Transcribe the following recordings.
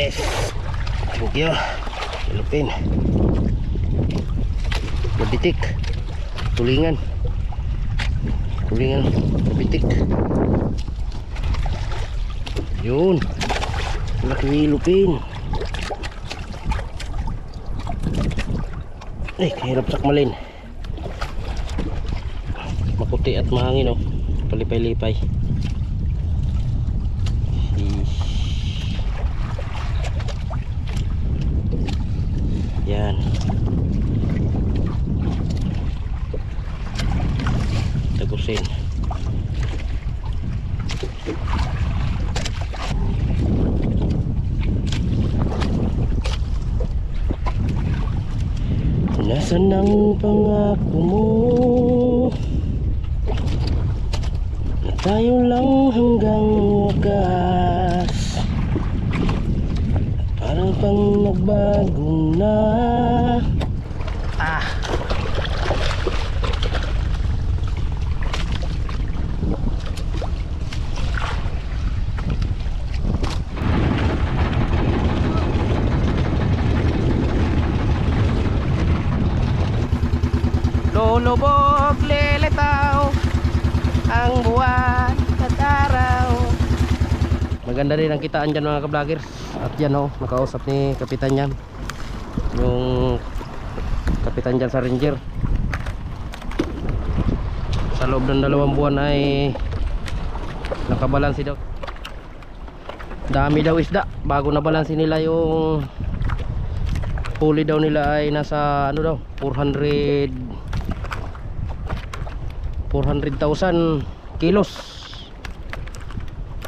Yes. Thank you. Lupin. Mabitik. Tulingan. Tulingan. Mabitik. Yun. Laki lupin. Eh, kahirap sakmalin. Maputi at mahangin oh. Palipay-lipay. Sheesh. Yan. Tagusin. Nasaan ang pangako mo? Na tayo lang hanggang wakas Parang pang nagbago na Ah Lulubog lilitaw ang buwan at araw Maganda rin ang kitaan dyan mga ka-vloggers. At yan oh, nakausap ni kapitan yan. Yung kapitan dyan sa ranger. Sa loob ng dalawang buwan ay Nakabalansi daw. Dami daw isda. Bago nabalansi nila yung Huli daw nila ay nasa ano daw 400 400,000 kilos.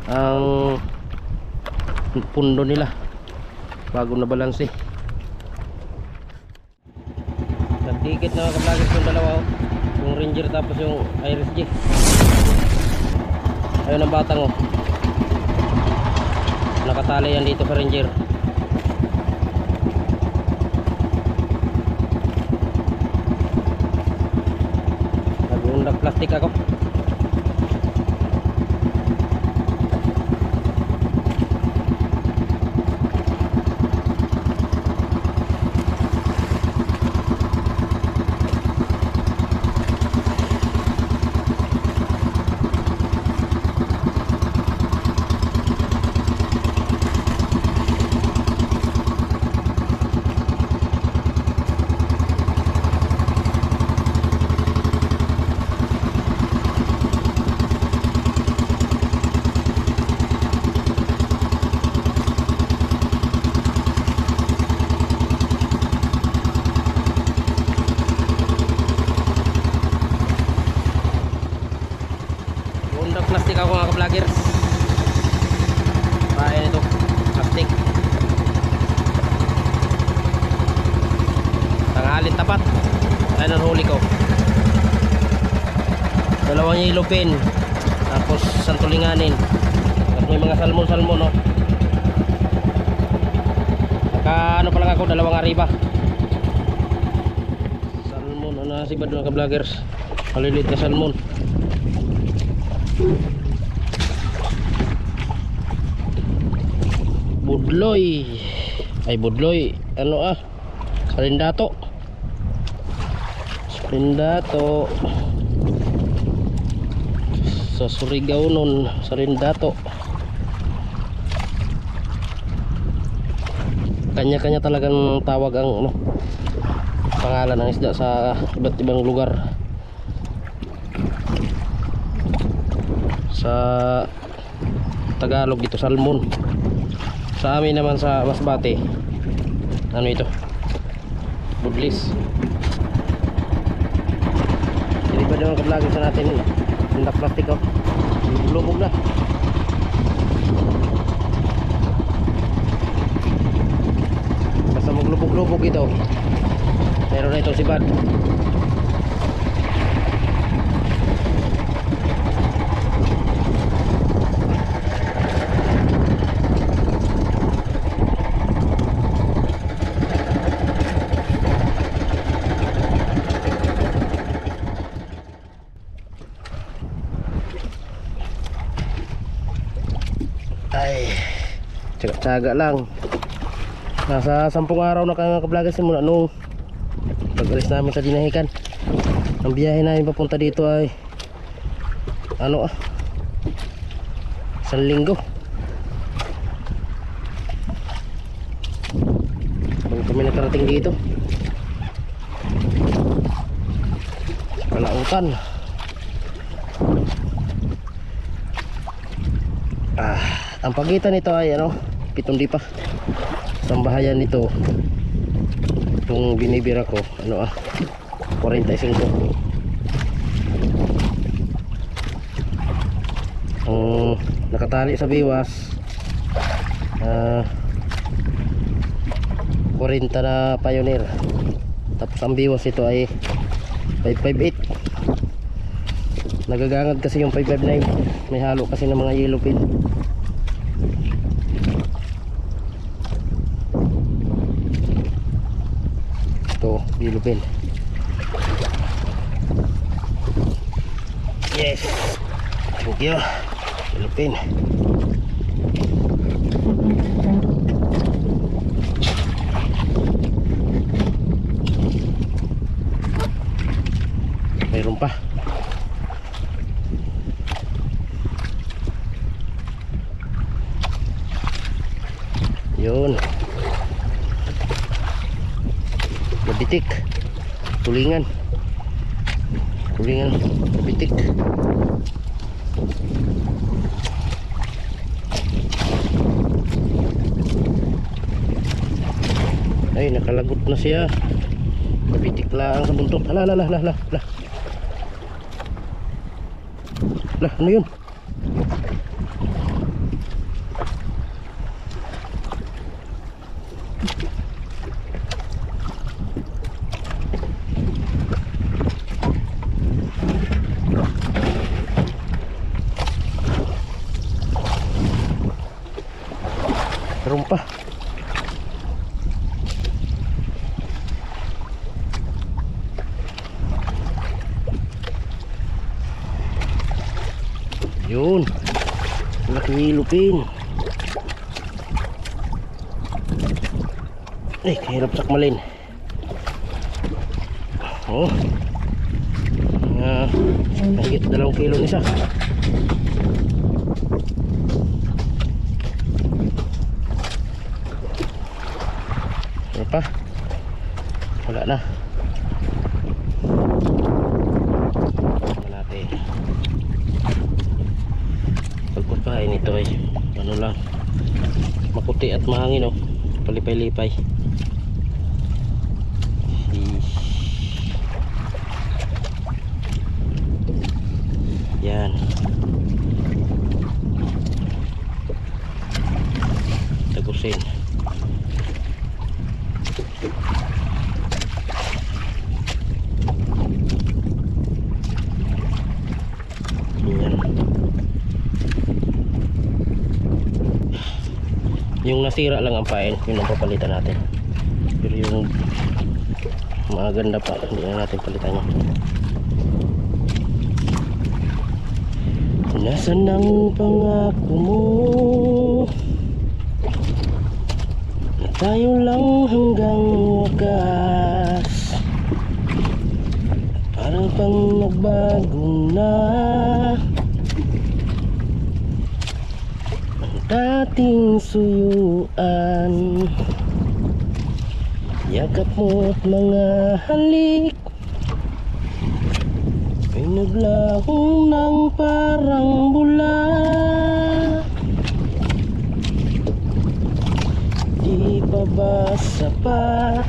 Ang pundo nila. Bago na balanse nagdikit na mga kablagers yung dalawa oh. yung ranger tapos yung iris G. Ayun ang batang oh. Nakatali yan dito sa ranger. Nag plastic ako Undak plastic ako mga ka-vloggers. Kaya nito Plastic. Tanghalin tapat. Ayan ang huli ko. Dalawang yellow Tapos santulinganin. At may mga salmon-salmon no? Naka ano pa lang ako Dalawang ariba. Salmon Ano na si Bad mga ka-vloggers? Malilit na salmon Budloy. Ay budloy. Ano ah? Sarindato sarindato sa Surigao nun sarindato kanya-kanya talagang tawag ang ano, pangalan ng isda sa iba't ibang lugar sa Tagalog dito salmon. Sa amin naman sa Masbate. Ano ito? Budlis. Hindi pa naman kablagin sa natin tindak plastic oh lubog na. Basta maglubog-lubog ito. Meron na itong sibad tsaga-tsaga lang Nasa sampung araw na kami kablagas simula nung pag-alis namin sa dinahikan. Ang biyahe namin papunta dito ay ano ah isang linggo. Bago kami nakarating dito. Kalautan. Ah, ang pagitan nito ay ano, pitong di pa. Sambahayan nito. Itong binibira ko, ano ah, 45. Ang nakatali sa biwas ah 40 na pioneer. Tapos ang biwas ito ay 558. Nagagangad kasi yung 559. May halo kasi ng mga yellow pin. Pin. Yes. Thank you. Pin. Mayroon pa. Yun. Nabitik. Tulingan. Tulingan. Nabitik. Ay, nakalagot na siya. Nabitik lang sa buntot. Hala, hala, hala, hala, hala. Lah, ano yun? Pa. Yun. Laki hilupin. Eh, kahirap sakmalin. Oh. Ah, mahigit dalawang kilo isa. Ano pa? Wala na. Ano natin? Pagpagkain ito ay ano lang. Maputi at mahangin oh. Palipay-lipay. Yan. Tagusin yan yung nasira lang ang pain yun ang papalitan natin. Pero yung maganda pa hindi na natin palitan yun. Nasaan ang pangako mo? Na tayo lang hanggang wakas. Parang pang nagbago na dating suyuan. Yakap mo at mga halik. Ay naglahong ng parang bula. Di pa ba sapat?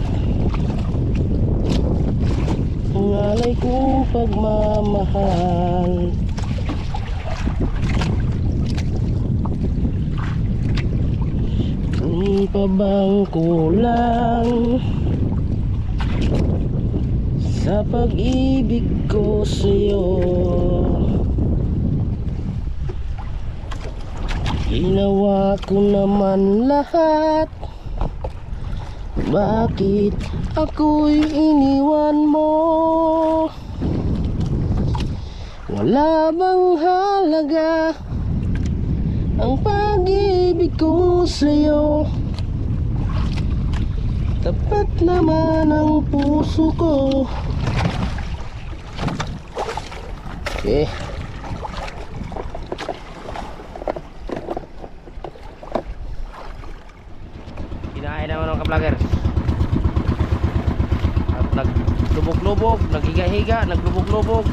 Ang alay kong pagmamahal Ano pa bang kulang Sa pag-ibig ko sa'yo. Ginawa ko naman lahat. Bakit ako'y iniwan mo? Wala bang halaga Ang pag-ibig ko sa'yo. Tapat naman ang puso ko. Okay Kinain naman ng ka-vloggers At naglubog-lubog, naghiga-higa, naglubog-lubog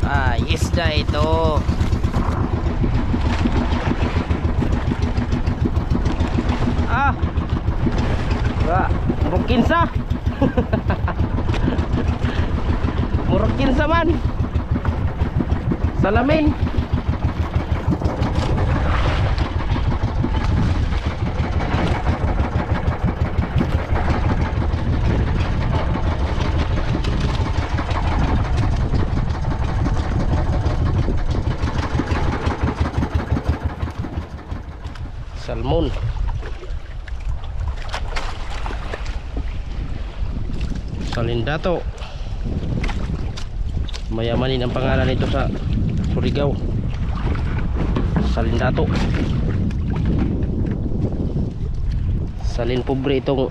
Ah, isda ito Ah. Ba, murag kinsa. Murag kinsa man. Salamin Salmon Salindato Mayamanin ang pangalan nito sa Surigao. Salindato Salin pobre itong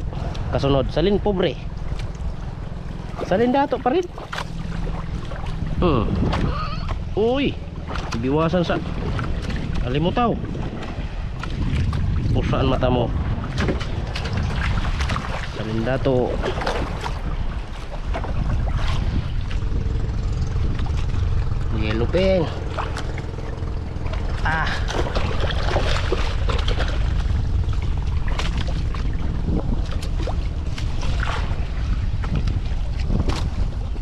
kasunod. Salin pobre. Salindato pa rin. Hmm. Uy Ibiwasan sa Alimutaw. Pusaan mata mo. Salindato Yellow peng Ah.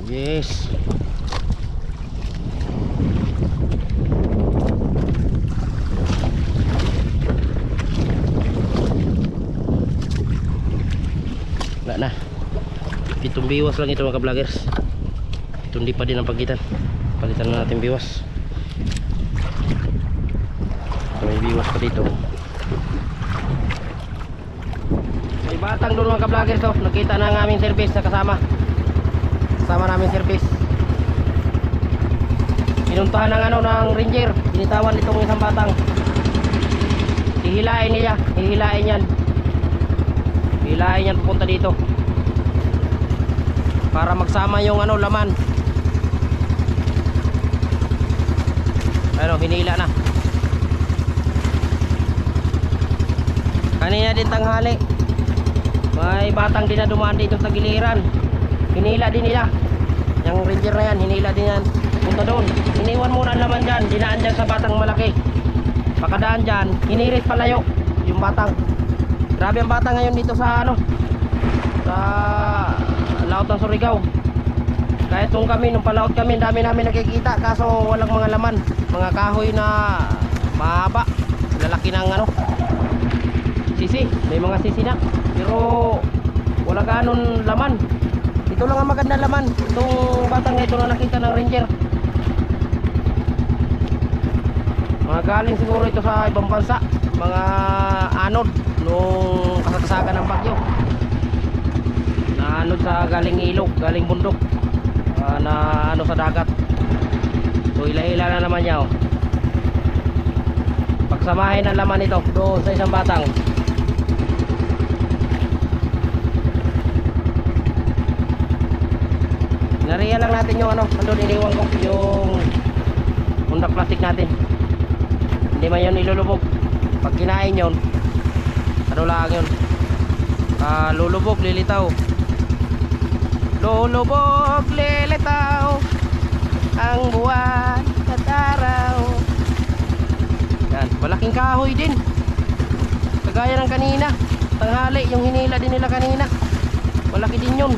Yes. Wala na Pitong biwas lang ito mga vloggers Ito hindi pa din ang pagitan Palitan na natin biwas may biwas pa dito. May batang doon mga vloggers to Nakita na ang aming service na kasama. Kasama namin service. Pinuntahan ng ano ng ranger. Binitawan itong isang batang. Hihilain niya. Hihilain yan Hihilain yan pupunta dito. Para magsama yung ano laman Ano hinila na. Kanina din tanghali. May batang din na dumaan dito sa giliran. Hinila din nila. Yung ranger na yan hinila din yan. Punta doon. Iniwan muna ang laman dyan. Dinaan dyan sa batang malaki. Pakadaan dyan Hinirit palayo Yung batang. Grabe ang bata ngayon dito sa ano Sa Laut ng Surigao Kahit nung kami, nung palaot kami Dami namin nakikita. Kaso walang mga laman. Mga kahoy na Mahaba. Lalaki ng ano? Sisi, may mga sisi na. Pero Wala ganon laman. Ito lang ang maganda laman. Itong batang ito na nakita ng ranger. Mga galing siguro ito sa ibang bansa. Mga anod Nung kasagsagan ng bagyo. Na anod sa galing ilog Galing bundok Ah, Na ano sa dagat. So ila-ila na naman niya oh. Pagsamahin ang laman ito Doon sa isang batang. Nariya lang natin yung ano Andun iniwan ko Yung Undak plastic natin. Hindi man yun ilulubog Pag kinain yun Ano lang yun? Ah, lulubog, lilitaw Lulubog, lilitaw Ang buwan at araw. Yan, malaking kahoy din. Kagaya ng kanina Tanghali, yung hinila din nila kanina. Malaki din yun.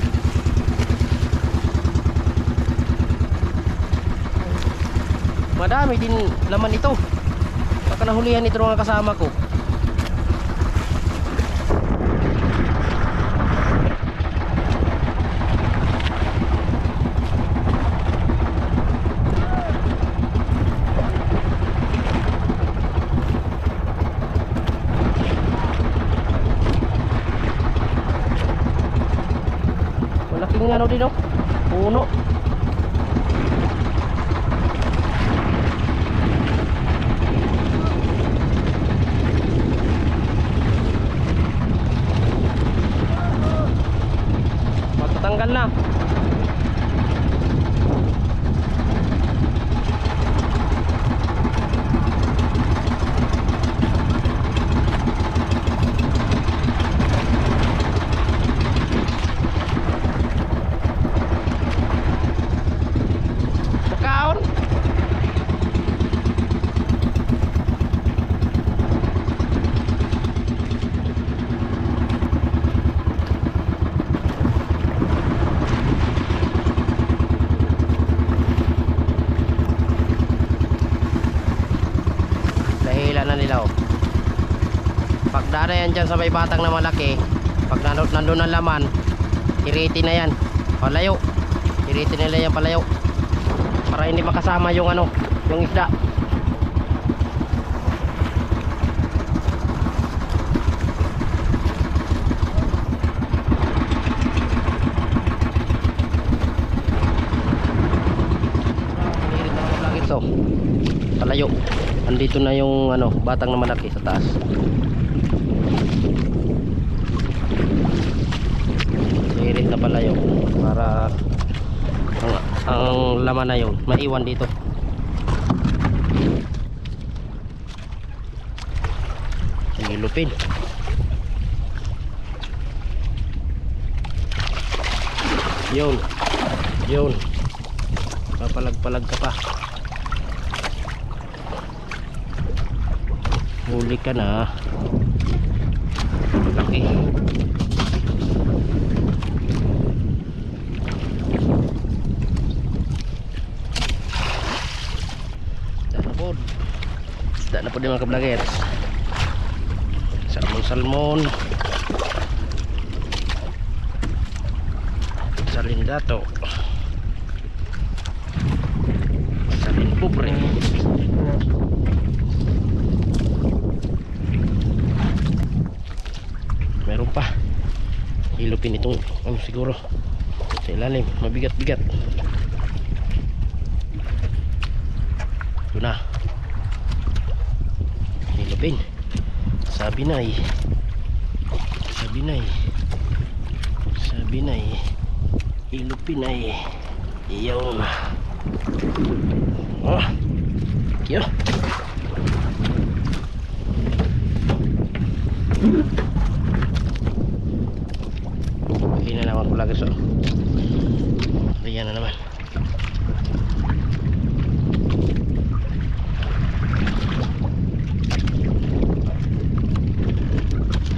Madami din laman ito. Baka nahulihan ito ng mga kasama ko Malaking ano din oh Puno mahal na. Kaon. Dahila na nila oh. Pag dara yan dyan sa may batang na malaki, pag nandun, ang laman, iriti na yan. Palayo. Iriti nila yan palayo. Para hindi makasama yung ano, yung isda. Palayo. Andito na yung ano, batang na malaki sa taas. Irit na palayo para ang, laman na yun. Maiwan dito. Sinilupin yun. Yun. Papalag-palag ka pa. Huli ka na laki Isda na po. Isda na po din mga kablagers. Salmon salmon. Salin dato. Salin pobre. Meron pa. Hilupin itong ano siguro sa ilalim. Mabigat-bigat. Yun na. Hilupin. Sabi na. Sabi na eh. Sabi na eh. Hilupin na eh. Iyon. Oh. Kyo. Hindi na naman pula gusto. Ayan na naman.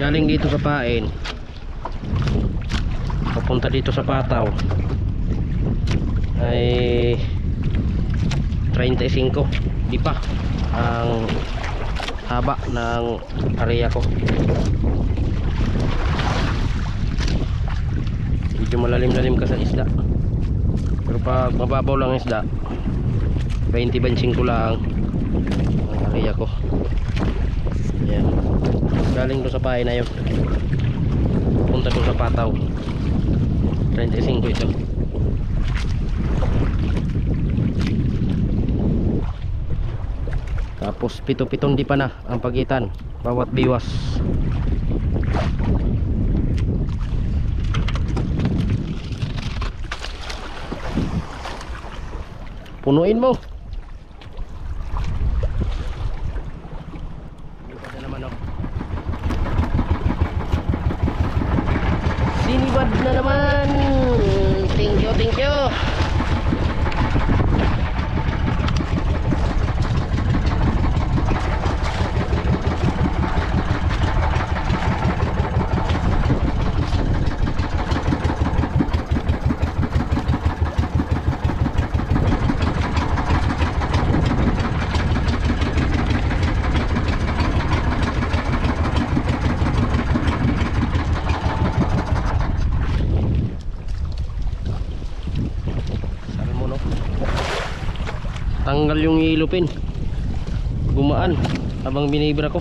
Galing dito sa pain. Papunta dito sa pataw. Ay 35 di pa. Ang haba ng area ko. Medyo malalim-lalim ka sa isda. Pero pag mababaw lang ang isda 20-25 lang ang area ko yan galing doon sa bahay na yun. Punta doon sa pataw. 35 ito. Tapos pito-pitong di pa na ang pagitan. Bawat biwas. Punuin mo Dito na naman oh. Sinibad na naman. Thank you, thank you. Salmon oh. Tanggal yung ilupin. Gumaan habang binibira ko.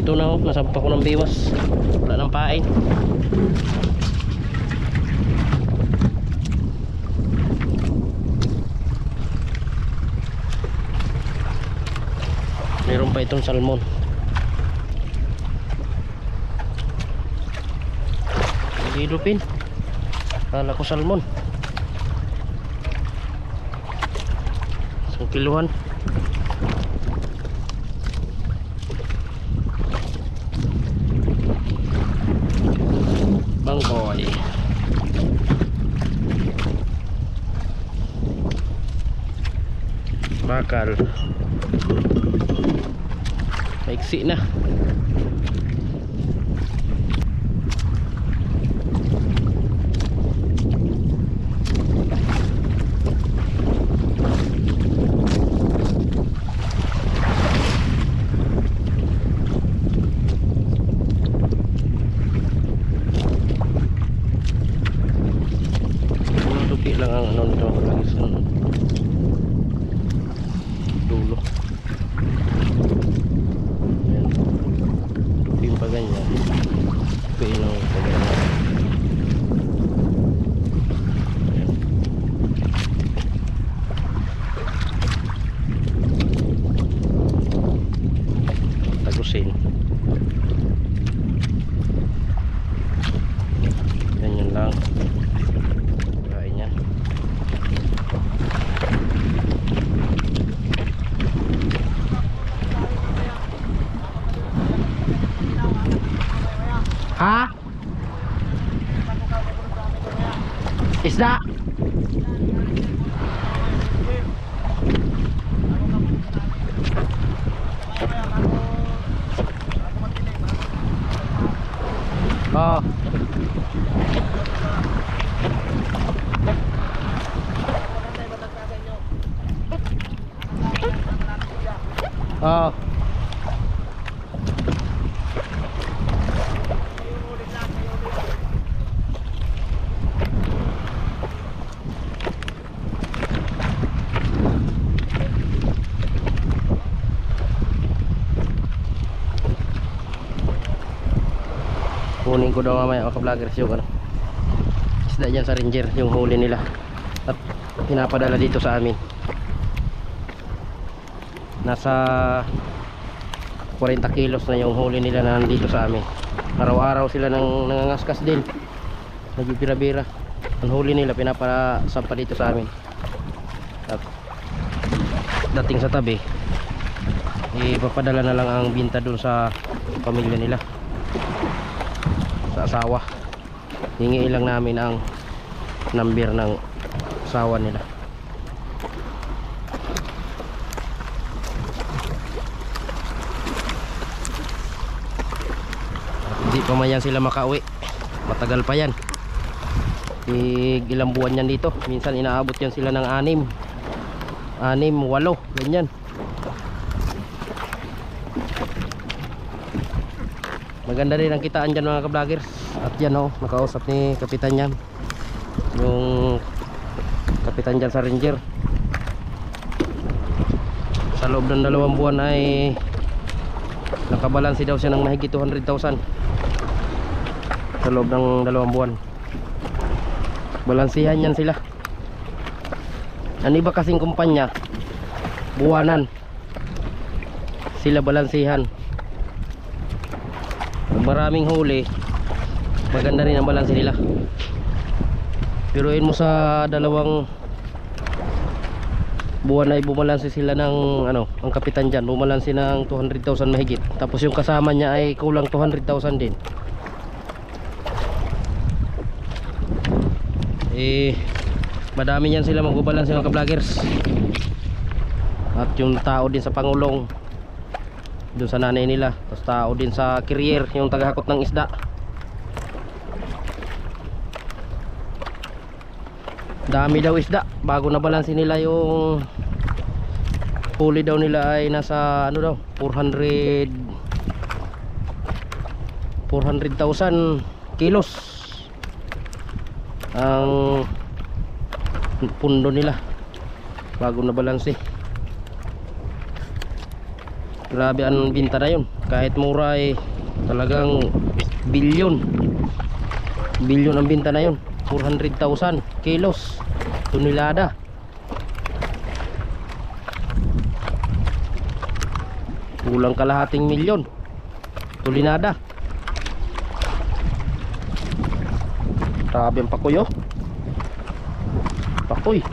Ito na oh, nasampa ko ng biwas. Wala nang pain. Meron pa itong salmon. Ilupin. Kala ko salmon. Isang kiluhan. Bangkoy. Bakal. Maiksi na. Mga tupi lang ang ano nito lagi sa dulo. Ayan. Tupi pa ganyan. Tupi lang pa ganyan. Ayan. Tagusin. Ganyan lang. Kain yan. Ha? Isda? Oo. Oo. Ko daw mamaya mga vloggers yung ano isda dyan sa ranger yung huli nila at pinapadala dito sa amin. Nasa 40 kilos na yung huli nila na nandito sa amin. Araw-araw sila nang nangangaskas din. Nagbibira-bira ang huli nila pinapasampa dito sa amin. At dating sa tabi ipapadala na lang ang binta dun sa pamilya nila asawa. Hingi lang namin ang number ng asawa nila. Hindi pa man sila makauwi. Matagal pa yan. Ig ilang buwan yan dito. Minsan inaabot yan sila ng anim. Anim, walo. Ganyan maganda rin ang kitaan dyan mga ka-vloggers. At yan oh nakausap ni kapitan yan. Yung kapitan dyan sa ranger. Sa loob ng dalawang buwan ay nakabalansi daw siya ng mahigit 200,000 sa loob ng dalawang buwan. Balansihan yan sila. Ang iba kasing kumpanya buwanan. Sila balansihan maraming huli maganda rin ang balanse nila. Piruin mo sa dalawang buwan ay bumalanse sila ng ano ang kapitan dyan. Bumalanse ng 200,000 mahigit. Tapos yung kasama niya ay kulang 200,000 din. Eh madami niyan sila magbabalanse mga ka-vloggers. At yung tao din sa pangulong doon sa nanay nila. Tapos tao din sa carrier yung tagahakot ng isda. Dami daw isda. Bago na balansin nila yung huli daw nila ay nasa ano daw 400 400,000 kilos ang pundo nila bago na balanse grabe ang binta na yun? Kahit mura ay talagang bilyon bilyon ang binta na yun 400,000 kilos. Tunilada kulang kalahating milyon. Tulinada grabe ang pakuyo Pakoy.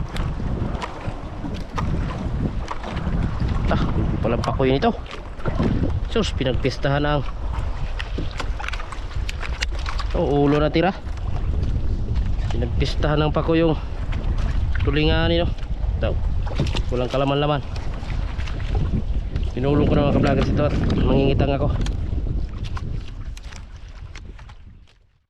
Ah, pakoy nito. Sus, pinagpistahan ang Oh, ulo na tira. Pinagpistahan ng pakoy yung tulingan nito. Daw. Walang kalaman-laman. Pinulong ko na mga ka-vloggers ito at mangingitang ako.